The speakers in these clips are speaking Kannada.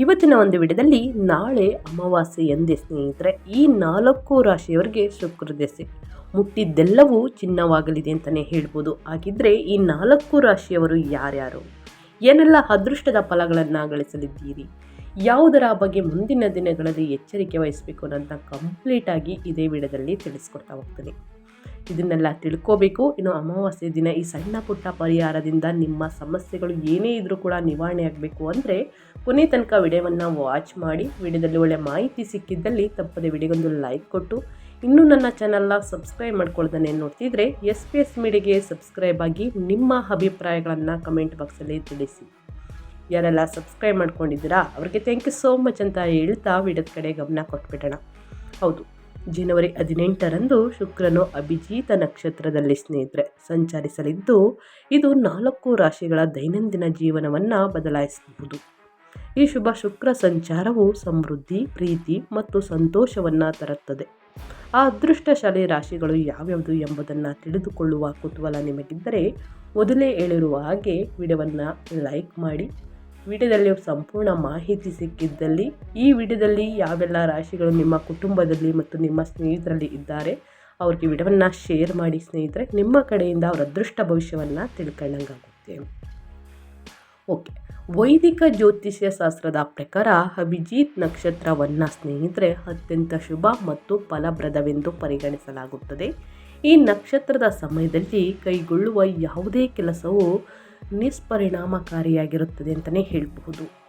ಇವತ್ತಿನ ಒಂದು ವಿಡಿಯೋದಲ್ಲಿ ನಾಳೆ ಅಮಾವಾಸ್ಯೆ ಎಂದೇ ಸ್ನೇಹಿತರೆ, ಈ ನಾಲ್ಕು ರಾಶಿಯವರಿಗೆ ಶುಕ್ರ ದೆಸೆ ಮುಟ್ಟಿದ್ದೆಲ್ಲವೂ ಚಿನ್ನವಾಗಲಿದೆ ಅಂತಲೇ ಹೇಳ್ಬೋದು. ಹಾಗಿದ್ರೆ ಈ ನಾಲ್ಕು ರಾಶಿಯವರು ಯಾರ್ಯಾರು? ಏನೆಲ್ಲ ಅದೃಷ್ಟದ ಫಲಗಳನ್ನು ಗಳಿಸಲಿದ್ದೀರಿ ಯಾವುದರ ಬಗ್ಗೆ ಮುಂದಿನ ದಿನಗಳಲ್ಲಿ ಎಚ್ಚರಿಕೆ ವಹಿಸಬೇಕು ಅನ್ನೋದನ್ನ ಕಂಪ್ಲೀಟಾಗಿ ಇದೇ ವಿಡಿಯೋದಲ್ಲಿ ತಿಳಿಸ್ಕೊಡ್ತಾ ಹೋಗ್ತೀನಿ. ಇದನ್ನೆಲ್ಲ ತಿಳ್ಕೋಬೇಕು. ಇನ್ನು ಅಮಾವಾಸ್ಯೆ ದಿನ ಈ ಸಣ್ಣ ಪುಟ್ಟ ಪರಿಹಾರದಿಂದ ನಿಮ್ಮ ಸಮಸ್ಯೆಗಳು ಏನೇ ಇದ್ರೂ ಕೂಡ ನಿವಾರಣೆ ಆಗಬೇಕು ಅಂದರೆ ಕೊನೆ ತನಕ ವಿಡಿಯೋವನ್ನು ವಾಚ್ ಮಾಡಿ, ವಿಡಿಯೋದಲ್ಲಿ ಒಳ್ಳೆ ಮಾಹಿತಿ ಸಿಕ್ಕಿದ್ದಲ್ಲಿ ತಪ್ಪದೆ ವಿಡಿಯೋಗೊಂದು ಲೈಕ್ ಕೊಟ್ಟು, ಇನ್ನೂ ನನ್ನ ಚಾನಲ್ನ ಸಬ್ಸ್ಕ್ರೈಬ್ ಮಾಡ್ಕೊಳ್ದೇ ನೋಡ್ತಿದ್ರೆ ಎಸ್ ಪಿ ಎಸ್ ಮೀಡಿಯಾಗೆ ಸಬ್ಸ್ಕ್ರೈಬ್ ಆಗಿ ನಿಮ್ಮ ಅಭಿಪ್ರಾಯಗಳನ್ನು ಕಮೆಂಟ್ ಬಾಕ್ಸಲ್ಲಿ ತಿಳಿಸಿ. ಯಾರೆಲ್ಲ ಸಬ್ಸ್ಕ್ರೈಬ್ ಮಾಡ್ಕೊಂಡಿದ್ದೀರಾ, ಅವರಿಗೆ ಥ್ಯಾಂಕ್ ಯು ಸೋ ಮಚ್ ಅಂತ ಹೇಳ್ತಾ ವಿಡಿಯೋದ ಕಡೆ ಗಮನ ಕೊಟ್ಬಿಡೋಣ. ಹೌದು. ಜನವರಿ ಹದಿನೆಂಟರಂದು ಶುಕ್ರನು ಅಭಿಜೀತ ನಕ್ಷತ್ರದಲ್ಲಿ ಸ್ನೇಹಿತರೆ ಸಂಚರಿಸಲಿದ್ದು, ಇದು ನಾಲ್ಕು ರಾಶಿಗಳ ದೈನಂದಿನ ಜೀವನವನ್ನು ಬದಲಾಯಿಸಬಹುದು. ಈ ಶುಭ ಶುಕ್ರ ಸಂಚಾರವು ಸಮೃದ್ಧಿ, ಪ್ರೀತಿ ಮತ್ತು ಸಂತೋಷವನ್ನು ತರುತ್ತದೆ. ಆ ಅದೃಷ್ಟಶಾಲಿ ರಾಶಿಗಳು ಯಾವ್ಯಾವುದು ಎಂಬುದನ್ನು ತಿಳಿದುಕೊಳ್ಳುವ ಕುತೂಹಲ ನಿಮಗಿದ್ದರೆ, ಮೊದಲೇ ಹೇಳಿರುವ ಹಾಗೆ ವಿಡಿಯೋವನ್ನು ಲೈಕ್ ಮಾಡಿ ವಿಡಿಯೋದಲ್ಲಿ ಸಂಪೂರ್ಣ ಮಾಹಿತಿ ಸಿಕ್ಕಿದ್ದಲ್ಲಿ ಈ ವಿಡಿಯೋದಲ್ಲಿ ಯಾವೆಲ್ಲ ರಾಶಿಗಳು ನಿಮ್ಮ ಕುಟುಂಬದಲ್ಲಿ ಮತ್ತು ನಿಮ್ಮ ಸ್ನೇಹಿತರಲ್ಲಿ ಇದ್ದಾರೆ, ಅವ್ರಿಗೆ ವಿಡಿಯೋವನ್ನು ಶೇರ್ ಮಾಡಿ ಸ್ನೇಹಿತರೆ, ನಿಮ್ಮ ಕಡೆಯಿಂದ ಅವರ ಅದೃಷ್ಟ ಭವಿಷ್ಯವನ್ನು ತಿಳ್ಕೊಂಡಂಗಾಗುತ್ತೆ ಓಕೆ ವೈದಿಕ ಜ್ಯೋತಿಷ್ಯ ಶಾಸ್ತ್ರದ ಪ್ರಕಾರ ಅಭಿಜಿತ್ ನಕ್ಷತ್ರವನ್ನು ಸ್ನೇಹಿತರೆ ಅತ್ಯಂತ ಶುಭ ಮತ್ತು ಫಲಪ್ರದವೆಂದು ಪರಿಗಣಿಸಲಾಗುತ್ತದೆ. ಈ ನಕ್ಷತ್ರದ ಸಮಯದಲ್ಲಿ ಕೈಗೊಳ್ಳುವ ಯಾವುದೇ ಕೆಲಸವು ನಿಷ್ಪರಿಣಾಮಕಾರಿಯಾಗಿರುತ್ತದೆ ಅಂತಲೇ ಹೇಳಬಹುದು.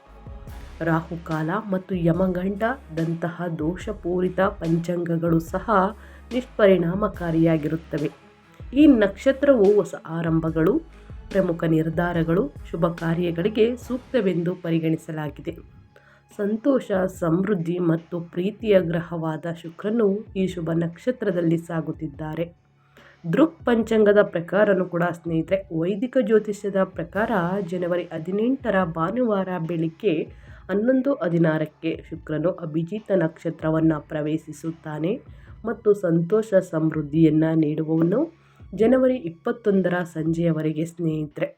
ರಾಹುಕಾಲ ಮತ್ತು ಯಮಗಂಡದಂತಹ ದೋಷಪೂರಿತ ಪಂಚಾಂಗಗಳು ಸಹ ನಿಷ್ಪರಿಣಾಮಕಾರಿಯಾಗಿರುತ್ತವೆ. ಈ ನಕ್ಷತ್ರವು ಹೊಸ ಆರಂಭಗಳು, ಪ್ರಮುಖ ನಿರ್ಧಾರಗಳು, ಶುಭ ಕಾರ್ಯಗಳಿಗೆ ಸೂಕ್ತವೆಂದು ಪರಿಗಣಿಸಲಾಗಿದೆ. ಸಂತೋಷ, ಸಮೃದ್ಧಿ ಮತ್ತು ಪ್ರೀತಿಯ ಗ್ರಹವಾದ ಶುಕ್ರನು ಈ ಶುಭ ನಕ್ಷತ್ರದಲ್ಲಿ ಸಾಗುತ್ತಿದ್ದಾರೆ. ದೃಕ್ ಪಂಚಾಂಗದ ಪ್ರಕಾರನೂ ಕೂಡ ಸ್ನೇಹಿತರೆ, ವೈದಿಕ ಜ್ಯೋತಿಷ್ಯದ ಪ್ರಕಾರ ಜನವರಿ ಹದಿನೆಂಟರ ಭಾನುವಾರ ಬೆಳಿಗ್ಗೆ ಹನ್ನೊಂದು ಹದಿನಾರಕ್ಕೆ ಶುಕ್ರನು ಅಭಿಜಿತ ನಕ್ಷತ್ರವನ್ನು ಪ್ರವೇಶಿಸುತ್ತಾನೆ ಮತ್ತು ಸಂತೋಷ ಸಮೃದ್ಧಿಯನ್ನು ನೀಡುವವನು ಜನವರಿ ಇಪ್ಪತ್ತೊಂದರ ಸಂಜೆಯವರೆಗೆ ಸ್ನೇಹಿತರೆ.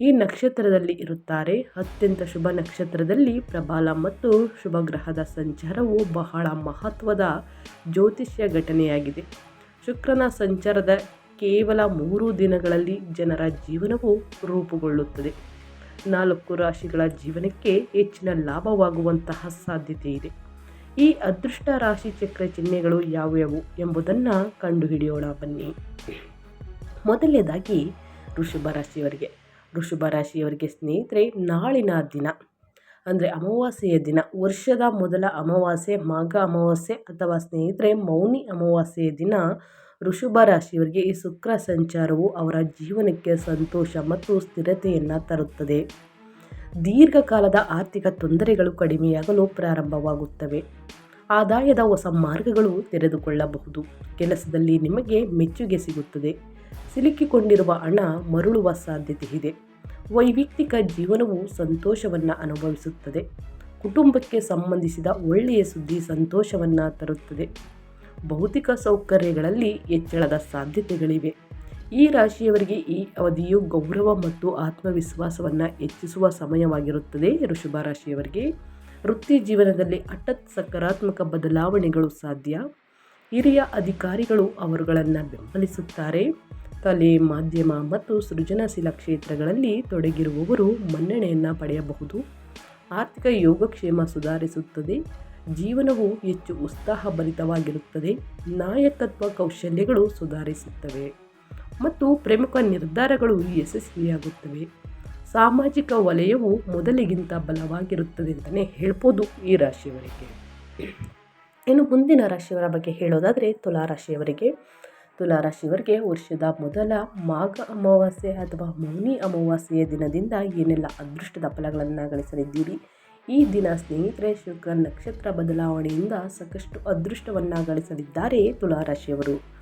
ಈ ನಕ್ಷತ್ರದಲ್ಲಿ ಇರುತ್ತಾರೆ. ಅತ್ಯಂತ ಶುಭ ನಕ್ಷತ್ರದಲ್ಲಿ ಪ್ರಬಲ ಮತ್ತು ಶುಭ ಗ್ರಹದ ಸಂಚಾರವು ಬಹಳ ಮಹತ್ವದ ಜ್ಯೋತಿಷ್ಯ ಘಟನೆಯಾಗಿದೆ. ಶುಕ್ರನ ಸಂಚಾರದ ಕೇವಲ ಮೂರು ದಿನಗಳಲ್ಲಿ ಜನರ ಜೀವನವು ರೂಪುಗೊಳ್ಳುತ್ತದೆ. ನಾಲ್ಕು ರಾಶಿಗಳ ಜೀವನಕ್ಕೆ ಹೆಚ್ಚಿನ ಲಾಭವಾಗುವಂತಹ ಸಾಧ್ಯತೆ ಇದೆ ಈ ಅದೃಷ್ಟ ರಾಶಿ ಚಕ್ರ ಚಿಹ್ನೆಗಳು ಯಾವ್ಯಾವು ಎಂಬುದನ್ನು ಕಂಡುಹಿಡಿಯೋಣ ಬನ್ನಿ. ಮೊದಲನೇದಾಗಿ ಋಷಭ ರಾಶಿಯವರಿಗೆ. ಋಷಭ ರಾಶಿಯವರಿಗೆ ಸ್ನೇಹಿತರೆ, ನಾಳಿನ ದಿನ. ಅಂದರೆ ಅಮಾವಾಸ್ಯೆಯ ದಿನ, ವರ್ಷದ ಮೊದಲ ಅಮಾವಾಸ್ಯೆ, ಮಾಘ ಅಮಾವಾಸ್ಯೆ ಅಥವಾ ಸ್ನೇಹಿತರೆ, ಮೌನಿ ಅಮಾವಾಸ್ಯೆಯ ದಿನ ಋಷಭ ರಾಶಿಯವರಿಗೆ ಈ ಶುಕ್ರ ಸಂಚಾರವು ಅವರ ಜೀವನಕ್ಕೆ ಸಂತೋಷ ಮತ್ತು ಸ್ಥಿರತೆಯನ್ನು ತರುತ್ತದೆ. ದೀರ್ಘಕಾಲದ ಆರ್ಥಿಕ ತೊಂದರೆಗಳು ಕಡಿಮೆಯಾಗಲು ಪ್ರಾರಂಭವಾಗುತ್ತವೆ. ಆದಾಯದ ಹೊಸ ಮಾರ್ಗಗಳು ತೆರೆದುಕೊಳ್ಳಬಹುದು. ಕೆಲಸದಲ್ಲಿ ನಿಮಗೆ ಮೆಚ್ಚುಗೆ ಸಿಗುತ್ತದೆ. ಸಿಲುಕಿಕೊಂಡಿರುವ ಹಣ ಮರಳುವ ಸಾಧ್ಯತೆ ಇದೆ. ವೈಯಕ್ತಿಕ ಜೀವನವು ಸಂತೋಷವನ್ನು ಅನುಭವಿಸುತ್ತದೆ. ಕುಟುಂಬಕ್ಕೆ ಸಂಬಂಧಿಸಿದ ಒಳ್ಳೆಯ ಸುದ್ದಿ ಸಂತೋಷವನ್ನು ತರುತ್ತದೆ. ಭೌತಿಕ ಸೌಕರ್ಯಗಳಲ್ಲಿ ಹೆಚ್ಚಳದ ಸಾಧ್ಯತೆಗಳಿವೆ. ಈ ರಾಶಿಯವರಿಗೆ ಈ ಅವಧಿಯು ಗೌರವ ಮತ್ತು ಆತ್ಮವಿಶ್ವಾಸವನ್ನು ಹೆಚ್ಚಿಸುವ ಸಮಯವಾಗಿರುತ್ತದೆ. ಋಷಭ ರಾಶಿಯವರಿಗೆ ವೃತ್ತಿ ಜೀವನದಲ್ಲಿ ಹಠಾತ್ ಸಕಾರಾತ್ಮಕ ಬದಲಾವಣೆಗಳು ಸಾಧ್ಯ. ಹಿರಿಯ ಅಧಿಕಾರಿಗಳು ಅವರುಗಳನ್ನು ಬೆಂಬಲಿಸುತ್ತಾರೆ. ಕಲೆ, ಮಾಧ್ಯಮ ಮತ್ತು ಸೃಜನಶೀಲ ಕ್ಷೇತ್ರಗಳಲ್ಲಿ ತೊಡಗಿರುವವರು ಮನ್ನಣೆಯನ್ನು ಪಡೆಯಬಹುದು. ಆರ್ಥಿಕ ಯೋಗಕ್ಷೇಮ ಸುಧಾರಿಸುತ್ತದೆ. ಜೀವನವು ಹೆಚ್ಚು ಉತ್ಸಾಹಭರಿತವಾಗಿರುತ್ತದೆ. ನಾಯಕತ್ವ ಕೌಶಲ್ಯಗಳು ಸುಧಾರಿಸುತ್ತವೆ. ಮತ್ತು ಪ್ರಮುಖ ನಿರ್ಧಾರಗಳು ಯಶಸ್ವಿಯಾಗುತ್ತವೆ. ಸಾಮಾಜಿಕ ವಲಯವು ಮೊದಲಿಗಿಂತ ಬಲವಾಗಿರುತ್ತದೆ ಅಂತಲೇ ಹೇಳ್ಬೋದು ಈ ರಾಶಿಯವರಿಗೆ. ಇನ್ನು ಮುಂದಿನ ರಾಶಿಯವರ ಬಗ್ಗೆ ಹೇಳೋದಾದರೆ ತುಲಾ ರಾಶಿಯವರಿಗೆ. ತುಲಾರಾಶಿಯವರಿಗೆ ವರ್ಷದ ಮೊದಲ ಮಾಘ ಅಮಾವಾಸ್ಯೆ ಅಥವಾ ಮೌನಿ ಅಮಾವಾಸ್ಯೆಯ ದಿನದಿಂದ ಏನೆಲ್ಲ ಅದೃಷ್ಟದ ಫಲಗಳನ್ನು ಗಳಿಸಲಿದ್ದೀರಿ? ಈ ದಿನ ಸ್ನೇಹಿತರೆ, ಶುಕ್ರ ನಕ್ಷತ್ರ ಬದಲಾವಣೆಯಿಂದ ಸಾಕಷ್ಟು ಅದೃಷ್ಟವನ್ನು ಗಳಿಸಲಿದ್ದಾರೆ ತುಲಾರಾಶಿಯವರು.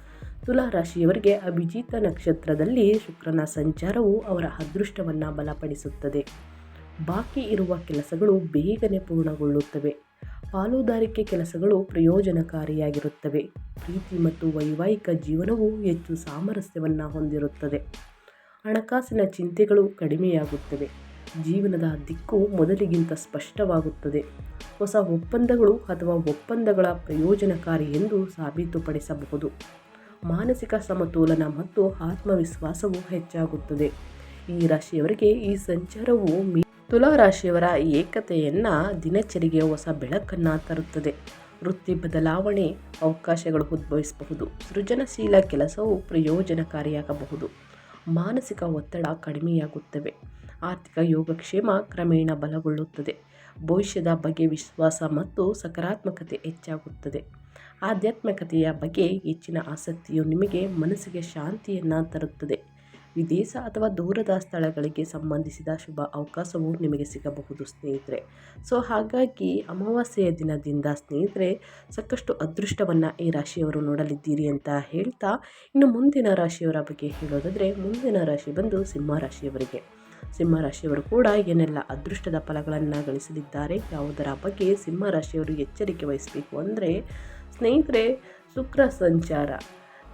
ತುಲಾ ರಾಶಿಯವರಿಗೆ ಅಭಿಜಿತ ನಕ್ಷತ್ರದಲ್ಲಿ ಶುಕ್ರನ ಸಂಚಾರವು ಅವರ ಅದೃಷ್ಟವನ್ನು ಬಲಪಡಿಸುತ್ತದೆ. ಬಾಕಿ ಇರುವ ಕೆಲಸಗಳು ಬೇಗನೆ ಪೂರ್ಣಗೊಳ್ಳುತ್ತವೆ. ಪಾಲುದಾರಿಕೆ ಕೆಲಸಗಳು ಪ್ರಯೋಜನಕಾರಿಯಾಗಿರುತ್ತವೆ. ಪ್ರೀತಿ ಮತ್ತು ವೈವಾಹಿಕ ಜೀವನವು ಹೆಚ್ಚು ಸಾಮರಸ್ಯವನ್ನು ಹೊಂದಿರುತ್ತದೆ. ಹಣಕಾಸಿನ ಚಿಂತೆಗಳು ಕಡಿಮೆಯಾಗುತ್ತವೆ. ಜೀವನದ ದಿಕ್ಕು ಮೊದಲಿಗಿಂತ ಸ್ಪಷ್ಟವಾಗುತ್ತದೆ. ಹೊಸ ಒಪ್ಪಂದಗಳು ಅಥವಾ ಒಪ್ಪಂದಗಳ ಪ್ರಯೋಜನಕಾರಿ ಎಂದು ಸಾಬೀತುಪಡಿಸಬಹುದು. ಮಾನಸಿಕ ಸಮತೋಲನ ಮತ್ತು ಆತ್ಮವಿಶ್ವಾಸವು ಹೆಚ್ಚಾಗುತ್ತದೆ. ಈ ರಾಶಿಯವರಿಗೆ ಈ ಸಂಚಾರವು ಮೀ ತುಲಾ ರಾಶಿಯವರ ಏಕತೆಯನ್ನು ದಿನಚರಿಗೆ ಹೊಸ ಬೆಳಕನ್ನು ತರುತ್ತದೆ. ವೃತ್ತಿ ಬದಲಾವಣೆ ಅವಕಾಶಗಳು ಉದ್ಭವಿಸಬಹುದು. ಸೃಜನಶೀಲ ಕೆಲಸವು ಪ್ರಯೋಜನಕಾರಿಯಾಗಬಹುದು. ಮಾನಸಿಕ ಒತ್ತಡ ಕಡಿಮೆಯಾಗುತ್ತವೆ. ಆರ್ಥಿಕ ಯೋಗಕ್ಷೇಮ ಕ್ರಮೇಣ ಬಲಗೊಳ್ಳುತ್ತದೆ. ಭವಿಷ್ಯದ ಬಗ್ಗೆ ವಿಶ್ವಾಸ ಮತ್ತು ಸಕಾರಾತ್ಮಕತೆ ಹೆಚ್ಚಾಗುತ್ತದೆ. ಆಧ್ಯಾತ್ಮಿಕತೆಯ ಬಗ್ಗೆ ಹೆಚ್ಚಿನ ಆಸಕ್ತಿಯು ನಿಮಗೆ ಮನಸ್ಸಿಗೆ ಶಾಂತಿಯನ್ನು ತರುತ್ತದೆ. ವಿದೇಶ ಅಥವಾ ದೂರದ ಸ್ಥಳಗಳಿಗೆ ಸಂಬಂಧಿಸಿದ ಶುಭ ಅವಕಾಶವು ನಿಮಗೆ ಸಿಗಬಹುದು, ಸ್ನೇಹಿತರೆ. ಸೊ, ಹಾಗಾಗಿ ಅಮಾವಾಸ್ಯೆಯ ದಿನದಿಂದ ಸ್ನೇಹಿತರೆ, ಸಾಕಷ್ಟು ಅದೃಷ್ಟವನ್ನು ಈ ರಾಶಿಯವರು ನೋಡಲಿದ್ದೀರಿ ಅಂತ ಹೇಳ್ತಾ, ಇನ್ನು ಮುಂದಿನ ರಾಶಿಯವರ ಬಗ್ಗೆ ಹೇಳೋದಾದರೆ, ಮುಂದಿನ ರಾಶಿ ಬಂದು ಸಿಂಹ ರಾಶಿಯವರಿಗೆ. ಸಿಂಹ ರಾಶಿಯವರು ಕೂಡ ಏನೆಲ್ಲ ಅದೃಷ್ಟದ ಫಲಗಳನ್ನು ಗಳಿಸಲಿದ್ದಾರೆ, ಯಾವುದರ ಬಗ್ಗೆ ಸಿಂಹ ರಾಶಿಯವರು ಎಚ್ಚರಿಕೆ ವಹಿಸಬೇಕು ಅಂದರೆ, ಸ್ನೇಹಿತರೆ, ಶುಕ್ರ ಸಂಚಾರ.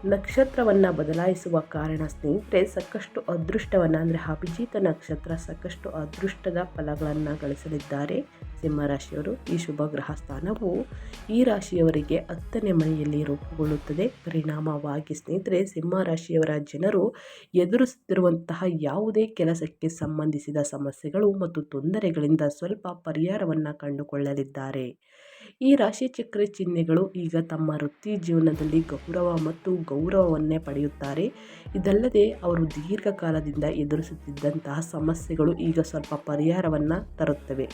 ನಕ್ಷತ್ರವನ್ನು ಬದಲಾಯಿಸುವ ಕಾರಣ ಸ್ನೇಹಿತರೆ, ಸಾಕಷ್ಟು ಅದೃಷ್ಟವನ್ನು, ಅಂದರೆ ಅಭಿಜಿತ ನಕ್ಷತ್ರ ಸಾಕಷ್ಟು ಅದೃಷ್ಟದ ಫಲಗಳನ್ನು ಗಳಿಸಲಿದ್ದಾರೆ ಸಿಂಹರಾಶಿಯವರು ಈ ಶುಭ ಗ್ರಹ ಸ್ಥಾನವು ಈ ರಾಶಿಯವರಿಗೆ ಹತ್ತನೇ ಮನೆಯಲ್ಲಿ ರೂಪುಗೊಳ್ಳುತ್ತದೆ. ಪರಿಣಾಮವಾಗಿ ಸ್ನೇಹಿತರೆ, ಸಿಂಹ ರಾಶಿಯವರ ಜನರು ಎದುರಿಸುತ್ತಿರುವಂತಹ ಯಾವುದೇ ಕೆಲಸಕ್ಕೆ ಸಂಬಂಧಿಸಿದ ಸಮಸ್ಯೆಗಳು ಮತ್ತು ತೊಂದರೆಗಳಿಂದ ಸ್ವಲ್ಪ ಪರಿಹಾರವನ್ನು ಕಂಡುಕೊಳ್ಳಲಿದ್ದಾರೆ. ಈ ರಾಶಿ ಚಕ್ರ ಚಿಹ್ನೆಗಳು ಈಗ ತಮ್ಮ ವೃತ್ತಿ ಜೀವನದಲ್ಲಿ ಗೌರವ ಮತ್ತು ಗೌರವವನ್ನೇ ಪಡೆಯುತ್ತಾರೆ. ಇದಲ್ಲದೆ ಅವರು ದೀರ್ಘಕಾಲದಿಂದ ಎದುರಿಸುತ್ತಿದ್ದಂತಹ ಸಮಸ್ಯೆಗಳು ಈಗ ಸ್ವಲ್ಪ ಪರಿಹಾರವನ್ನು ತರುತ್ತವೆ.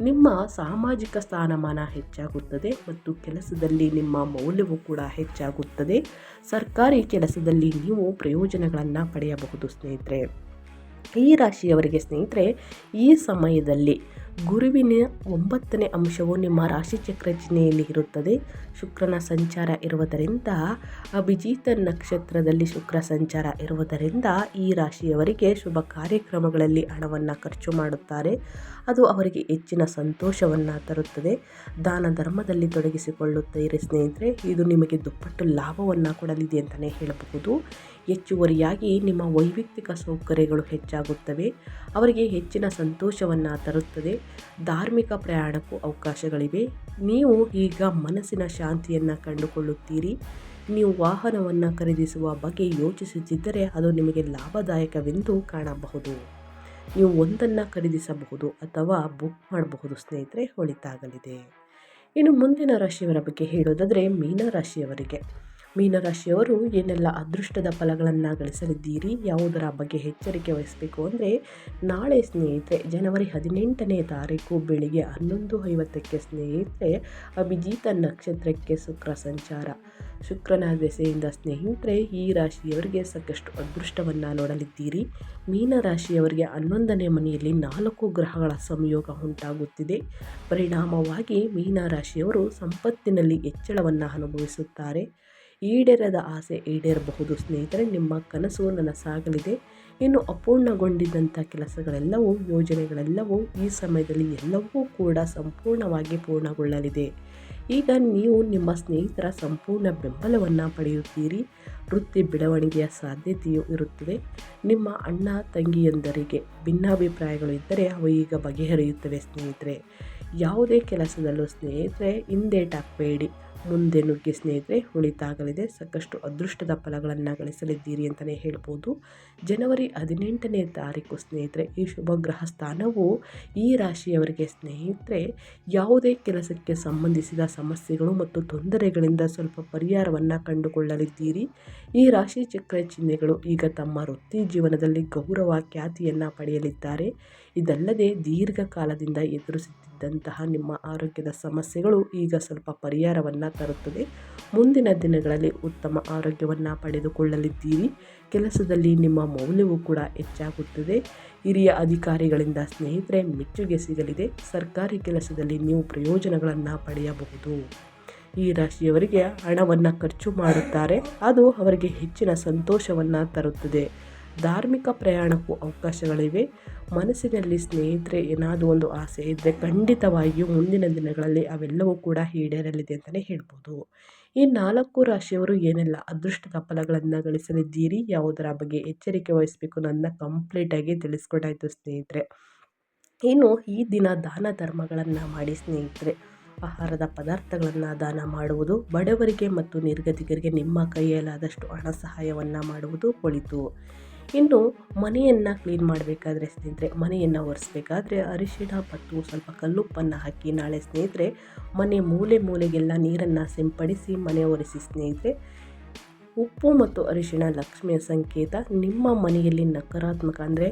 ನಿಮ್ಮ ಸಾಮಾಜಿಕ ಸ್ಥಾನಮಾನ ಹೆಚ್ಚಾಗುತ್ತದೆ ಮತ್ತು ಕೆಲಸದಲ್ಲಿ ನಿಮ್ಮ ಮೌಲ್ಯವು ಕೂಡ ಹೆಚ್ಚಾಗುತ್ತದೆ. ಸರ್ಕಾರಿ ಕೆಲಸದಲ್ಲಿ ನೀವು ಪ್ರಯೋಜನಗಳನ್ನು ಪಡೆಯಬಹುದು ಸ್ನೇಹಿತರೆ. ಈ ರಾಶಿಯವರಿಗೆ ಸ್ನೇಹಿತರೆ, ಈ ಸಮಯದಲ್ಲಿ ಗುರುವಿನ ಒಂಬತ್ತನೇ ಅಂಶವು ನಿಮ್ಮ ರಾಶಿಚಕ್ರ ಚಿಹ್ನೆಯಲ್ಲಿ ಇರುತ್ತದೆ. ಶುಕ್ರನ ಸಂಚಾರ ಇರುವುದರಿಂದ, ಅಭಿಜಿತ ನಕ್ಷತ್ರದಲ್ಲಿ ಶುಕ್ರ ಸಂಚಾರ ಇರುವುದರಿಂದ ಈ ರಾಶಿಯವರಿಗೆ ಶುಭ ಕಾರ್ಯಕ್ರಮಗಳಲ್ಲಿ ಹಣವನ್ನು ಖರ್ಚು ಮಾಡುತ್ತಾರೆ. ಅದು ಅವರಿಗೆ ಹೆಚ್ಚಿನ ಸಂತೋಷವನ್ನು ತರುತ್ತದೆ. ದಾನ ಧರ್ಮದಲ್ಲಿ ತೊಡಗಿಸಿಕೊಳ್ಳುತ್ತೀರಿ ಸ್ನೇಹಿತರೆ. ಇದು ನಿಮಗೆ ದುಪ್ಪಟ್ಟು ಲಾಭವನ್ನು ಕೊಡಲಿದೆ ಅಂತಲೇ ಹೇಳಬಹುದು. ಹೆಚ್ಚುವರಿಯಾಗಿ ನಿಮ್ಮ ವೈಯಕ್ತಿಕ ಸೌಕರ್ಯಗಳು ಹೆಚ್ಚಾಗುತ್ತವೆ. ಅವರಿಗೆ ಹೆಚ್ಚಿನ ಸಂತೋಷವನ್ನು ತರುತ್ತದೆ. ಧಾರ್ಮಿಕ ಪ್ರಯಾಣಕ್ಕೂ ಅವಕಾಶಗಳಿವೆ. ನೀವು ಈಗ ಮನಸ್ಸಿನ ಶಾಂತಿಯನ್ನು ಕಂಡುಕೊಳ್ಳುತ್ತೀರಿ. ನೀವು ವಾಹನವನ್ನು ಖರೀದಿಸುವ ಬಗ್ಗೆ ಯೋಚಿಸುತ್ತಿದ್ದರೆ ಅದು ನಿಮಗೆ ಲಾಭದಾಯಕವೆಂದು ಕಾಣಬಹುದು. ನೀವು ಒಂದನ್ನು ಖರೀದಿಸಬಹುದು ಅಥವಾ ಬುಕ್ ಮಾಡಬಹುದು ಸ್ನೇಹಿತರೆ ಒಳಿತಾಗಲಿದೆ ಇನ್ನು ಮುಂದಿನ ರಾಶಿಯವರ ಬಗ್ಗೆ ಹೇಳೋದಾದರೆ ಮೀನರಾಶಿಯವರಿಗೆ. ಮೀನರಾಶಿಯವರು ಏನೆಲ್ಲ ಅದೃಷ್ಟದ ಫಲಗಳನ್ನು ಗಳಿಸಲಿದ್ದೀರಿ, ಯಾವುದರ ಬಗ್ಗೆ ಎಚ್ಚರಿಕೆ ವಹಿಸಬೇಕು ಅಂದರೆ ನಾಳೆ ಸ್ನೇಹಿತರೆ, ಜನವರಿ ಹದಿನೆಂಟನೇ ತಾರೀಕು ಬೆಳಿಗ್ಗೆ ಹನ್ನೊಂದು ಐವತ್ತಕ್ಕೆ ಸ್ನೇಹಿತರೆ, ಅಭಿಜಿತ ನಕ್ಷತ್ರಕ್ಕೆ ಶುಕ್ರ ಸಂಚಾರ. ಶುಕ್ರನ ದೆಸೆಯಿಂದ ಸ್ನೇಹಿತರೆ, ಈ ರಾಶಿಯವರಿಗೆ ಸಾಕಷ್ಟು ಅದೃಷ್ಟವನ್ನು ನೋಡಲಿದ್ದೀರಿ. ಮೀನ ರಾಶಿಯವರಿಗೆ ಹನ್ನೊಂದನೇ ಮನೆಯಲ್ಲಿ ನಾಲ್ಕು ಗ್ರಹಗಳ ಸಂಯೋಗ ಉಂಟಾಗುತ್ತಿದೆ. ಪರಿಣಾಮವಾಗಿ ಮೀನ ರಾಶಿಯವರು ಸಂಪತ್ತಿನಲ್ಲಿ ಹೆಚ್ಚಳವನ್ನು ಅನುಭವಿಸುತ್ತಾರೆ. ಈಡೇರದ ಆಸೆ ಈಡೇರಬಹುದು ಸ್ನೇಹಿತರೆ, ನಿಮ್ಮ ಕನಸು ನನಸಾಗಲಿದೆ ಇನ್ನು ಅಪೂರ್ಣಗೊಂಡಿದ್ದಂಥ ಕೆಲಸಗಳೆಲ್ಲವೂ, ಯೋಜನೆಗಳೆಲ್ಲವೂ ಈ ಸಮಯದಲ್ಲಿ ಎಲ್ಲವೂ ಕೂಡ ಸಂಪೂರ್ಣವಾಗಿ ಪೂರ್ಣಗೊಳ್ಳಲಿದೆ. ಈಗ ನೀವು ನಿಮ್ಮ ಸ್ನೇಹಿತರ ಸಂಪೂರ್ಣ ಬೆಂಬಲವನ್ನು ಪಡೆಯುತ್ತೀರಿ. ವೃತ್ತಿ ಬೆಳವಣಿಗೆಯ ಸಾಧ್ಯತೆಯು ಇರುತ್ತದೆ. ನಿಮ್ಮ ಅಣ್ಣ, ತಂಗಿಯೊಂದರಿಗೆ ಭಿನ್ನಾಭಿಪ್ರಾಯಗಳು ಇದ್ದರೆ ಅವು ಈಗ ಬಗೆಹರಿಯುತ್ತವೆ ಸ್ನೇಹಿತರೆ. ಯಾವುದೇ ಕೆಲಸದಲ್ಲೂ ಸ್ನೇಹಿತರೆ ಹಿಂದೇಟಾಕಬೇಡಿ ಮುಂದೆ ನುಗ್ಗಿ ಸ್ನೇಹಿತರೆ ಉಳಿತಾಗಲಿದೆ ಸಾಕಷ್ಟು ಅದೃಷ್ಟದ ಫಲಗಳನ್ನು ಗಳಿಸಲಿದ್ದೀರಿ ಅಂತಲೇ ಹೇಳ್ಬೋದು. ಜನವರಿ ಹದಿನೆಂಟನೇ ತಾರೀಕು ಸ್ನೇಹಿತರೆ, ಈ ಶುಭ ಗ್ರಹ ಸ್ಥಾನವು ಈ ರಾಶಿಯವರಿಗೆ ಸ್ನೇಹಿತರೆ, ಯಾವುದೇ ಕೆಲಸಕ್ಕೆ ಸಂಬಂಧಿಸಿದ ಸಮಸ್ಯೆಗಳು ಮತ್ತು ತೊಂದರೆಗಳಿಂದ ಸ್ವಲ್ಪ ಪರಿಹಾರವನ್ನು ಕಂಡುಕೊಳ್ಳಲಿದ್ದೀರಿ. ಈ ರಾಶಿ ಚಕ್ರ ಚಿಹ್ನೆಗಳು ಈಗ ತಮ್ಮ ವೃತ್ತಿ ಜೀವನದಲ್ಲಿ ಗೌರವ, ಖ್ಯಾತಿಯನ್ನು ಪಡೆಯಲಿದ್ದಾರೆ. ಇದಲ್ಲದೆ ದೀರ್ಘಕಾಲದಿಂದ ಎದುರಿಸುತ್ತಿದ್ದಂತಹ ನಿಮ್ಮ ಆರೋಗ್ಯದ ಸಮಸ್ಯೆಗಳು ಈಗ ಸ್ವಲ್ಪ ಪರಿಹಾರವನ್ನು ತರುತ್ತದೆ. ಮುಂದಿನ ದಿನಗಳಲ್ಲಿ ಉತ್ತಮ ಆರೋಗ್ಯವನ್ನು ಪಡೆದುಕೊಳ್ಳಲಿದ್ದೀರಿ. ಕೆಲಸದಲ್ಲಿ ನಿಮ್ಮ ಮೌಲ್ಯವು ಕೂಡ ಹೆಚ್ಚಾಗುತ್ತದೆ. ಹಿರಿಯ ಅಧಿಕಾರಿಗಳಿಂದ ಸ್ನೇಹಿತರೆ, ಮೆಚ್ಚುಗೆ ಸಿಗಲಿದೆ. ಸರ್ಕಾರಿ ಕೆಲಸದಲ್ಲಿ ನೀವು ಪ್ರಯೋಜನಗಳನ್ನು ಪಡೆಯಬಹುದು. ಈ ರಾಶಿಯವರಿಗೆ ಹಣವನ್ನು ಖರ್ಚು ಮಾಡುತ್ತಾರೆ. ಅದು ಅವರಿಗೆ ಹೆಚ್ಚಿನ ಸಂತೋಷವನ್ನು ತರುತ್ತದೆ. ಧಾರ್ಮಿಕ ಪ್ರಯಾಣಕ್ಕೂ ಅವಕಾಶಗಳಿವೆ. ಮನಸ್ಸಿನಲ್ಲಿ ಸ್ನೇಹಿತರೆ, ಏನಾದರೂ ಒಂದು ಆಸೆ ಇದ್ದರೆ ಖಂಡಿತವಾಗಿಯೂ ಮುಂದಿನ ದಿನಗಳಲ್ಲಿ ಅವೆಲ್ಲವೂ ಕೂಡ ಈಡೇರಲಿದೆ ಅಂತಲೇ ಹೇಳ್ಬೋದು. ಈ ನಾಲ್ಕು ರಾಶಿಯವರು ಏನೆಲ್ಲ ಅದೃಷ್ಟದ ಫಲಗಳನ್ನು ಗಳಿಸಲಿದ್ದೀರಿ? ಯಾವುದರ ಬಗ್ಗೆ ಎಚ್ಚರಿಕೆ ವಹಿಸಬೇಕು ನನ್ನ ಕಂಪ್ಲೀಟಾಗಿ ತಿಳಿಸ್ಕೊಟ್ಟಾಯಿತು ಸ್ನೇಹಿತರೆ. ಇನ್ನು ಈ ದಿನ ದಾನ ಧರ್ಮಗಳನ್ನು ಮಾಡಿ ಸ್ನೇಹಿತರೆ, ಆಹಾರದ ಪದಾರ್ಥಗಳನ್ನು ದಾನ ಮಾಡುವುದು, ಬಡವರಿಗೆ ಮತ್ತು ನಿರ್ಗತಿಕರಿಗೆ ನಿಮ್ಮ ಕೈಯಲ್ಲಾದಷ್ಟು ಹಣ ಸಹಾಯವನ್ನು ಮಾಡುವುದು ಒಳಿತು. ಇನ್ನು ಮನೆಯನ್ನು ಕ್ಲೀನ್ ಮಾಡಬೇಕಾದ್ರೆ ಸ್ನೇಹಿತರೆ, ಮನೆಯನ್ನು ಒರೆಸ್ಬೇಕಾದ್ರೆ ಅರಿಶಿಣ ಮತ್ತು ಸ್ವಲ್ಪ ಕಲ್ಲುಪ್ಪನ್ನು ಹಾಕಿ ನಾಳೆ ಸ್ನೇಹಿತರೆ ಮನೆ ಮೂಲೆ ಮೂಲೆಗೆಲ್ಲ ನೀರನ್ನು ಸಿಂಪಡಿಸಿ ಮನೆ ಒರೆಸಿ ಸ್ನೇಹಿತರೆ, ಉಪ್ಪು ಮತ್ತು ಅರಿಶಿಣ ಲಕ್ಷ್ಮಿಯ ಸಂಕೇತ ನಿಮ್ಮ ಮನೆಯಲ್ಲಿ ನಕಾರಾತ್ಮಕ ಅಂದರೆ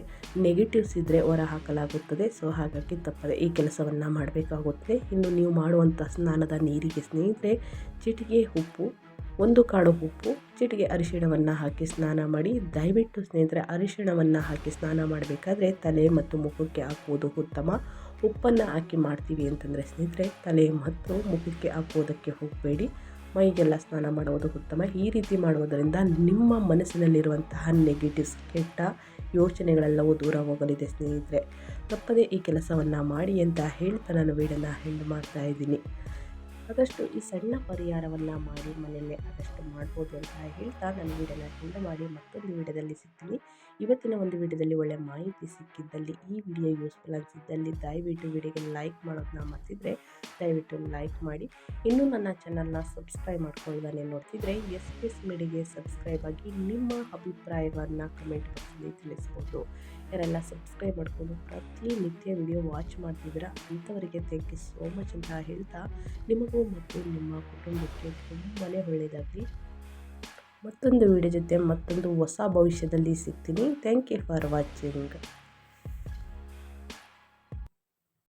ನೆಗೆಟಿವ್ಸ್ ಇದ್ದರೆ ಹೊರ ಹಾಕಲಾಗುತ್ತದೆ ಸೊ ಹಾಗಾಗಿ ತಪ್ಪದೆ ಈ ಕೆಲಸವನ್ನು ಮಾಡಬೇಕಾಗುತ್ತದೆ ಇನ್ನು ನೀವು ಮಾಡುವಂಥ ಸ್ನಾನದ ನೀರಿಗೆ ಸ್ನೇಹಿತರೆ, ಚಿಟಿಕೆ, ಉಪ್ಪು ಒಂದು ಕಾಡು ಉಪ್ಪು, ಚಿಟಿಗೆ ಅರಿಶಿಣವನ್ನು ಹಾಕಿ ಸ್ನಾನ ಮಾಡಿ, ದಯವಿಟ್ಟು ಸ್ನೇಹಿತರೆ ಅರಿಶಿಣವನ್ನು ಹಾಕಿ ಸ್ನಾನ ಮಾಡಬೇಕಾದ್ರೆ ತಲೆ ಮತ್ತು ಮುಖಕ್ಕೆ ಹಾಕುವುದು ಉತ್ತಮ. ಉಪ್ಪನ್ನು ಹಾಕಿ ಮಾಡ್ತೀವಿ ಅಂತಂದರೆ ಸ್ನೇಹಿತರೆ ತಲೆ ಮತ್ತು ಮುಖಕ್ಕೆ ಹಾಕುವುದಕ್ಕೆ ಹೋಗಬೇಡಿ. ಮೈಗೆಲ್ಲ ಸ್ನಾನ ಮಾಡುವುದು ಉತ್ತಮ. ಈ ರೀತಿ ಮಾಡುವುದರಿಂದ ನಿಮ್ಮ ಮನಸ್ಸಿನಲ್ಲಿರುವಂತಹ ನೆಗೆಟಿವ್ಸ್ ಕೆಟ್ಟ ಯೋಚನೆಗಳೆಲ್ಲವೂ ದೂರ ಹೋಗಲಿದೆ ಸ್ನೇಹಿತರೆ. ತಪ್ಪದೇ ಈ ಕೆಲಸವನ್ನು ಮಾಡಿ ಅಂತ ಹೇಳ್ತಾ ನಾನು ವೀಡನ್ನು ಹೆಂಡ್ ಮಾಡ್ತಾ ಇದ್ದೀನಿ. ಆದಷ್ಟು ಈ ಸಣ್ಣ ಪರಿಹಾರವನ್ನು ಮಾಡಿ ಮನೆಯಲ್ಲೇ ಆದಷ್ಟು ಮಾಡ್ಬೋದು ಅಂತ ಹೇಳ್ತಾ ನಾನು ವೀಡಿಯೋನ ಎಂಡ್ ಮಾಡಿ ಮತ್ತೊಂದು ವೀಡಿಯೋದಲ್ಲಿ ಸಿಗ್ತೀನಿ. ಇವತ್ತಿನ ಒಂದು ವಿಡಿಯೋದಲ್ಲಿ ಒಳ್ಳೆ ಮಾಹಿತಿ ಸಿಕ್ಕಿದ್ದಲ್ಲಿ ಈ ವಿಡಿಯೋ ಯೂಸ್ಫುಲ್ ಅನಿಸಿದ್ದಲ್ಲಿ ದಯವಿಟ್ಟು ವಿಡಿಯೋಗೆ ಲೈಕ್ ಮಾಡೋದನ್ನ ಮರ್ತಿದ್ರೆ ದಯವಿಟ್ಟು ಲೈಕ್ ಮಾಡಿ. ಇನ್ನೂ ನನ್ನ ಚಾನಲ್ನ ಸಬ್ಸ್ಕ್ರೈಬ್ ಮಾಡ್ಕೊಳ್ಳೋದನ್ನೇ ನೋಡ್ತಿದ್ರೆ ಎಸ್ ಪಿ ಎಸ್ ಮೀಡಿಯಾಗೆ ಸಬ್ಸ್ಕ್ರೈಬ್ ಆಗಿ ನಿಮ್ಮ ಅಭಿಪ್ರಾಯವನ್ನು ಕಮೆಂಟ್ ಬಾಕ್ಸಲ್ಲಿ ತಿಳಿಸ್ಬೋದು. ಯಾರೆಲ್ಲ ಸಬ್ಸ್ಕ್ರೈಬ್ ಮಾಡಿಕೊಂಡು ಪ್ರತಿನಿತ್ಯ ವಿಡಿಯೋ ವಾಚ್ ಮಾಡ್ತಿದ್ದೀರಾ ಅಂಥವರಿಗೆ ಥ್ಯಾಂಕ್ ಯು ಸೋ ಮಚ್ ಅಂತ ಹೇಳ್ತಾ, ನಿಮಗೂ ಮತ್ತು ನಿಮ್ಮ ಕುಟುಂಬಕ್ಕೆ ತುಂಬಾ ಒಳ್ಳೆಯದಾಗಲಿ. ಮತ್ತೊಂದು ವಿಡಿಯೋ ಜೊತೆ ಮತ್ತೊಂದು ಹೊಸ ಭವಿಷ್ಯದಲ್ಲಿ ಸಿಗ್ತೀನಿ. Thank you for watching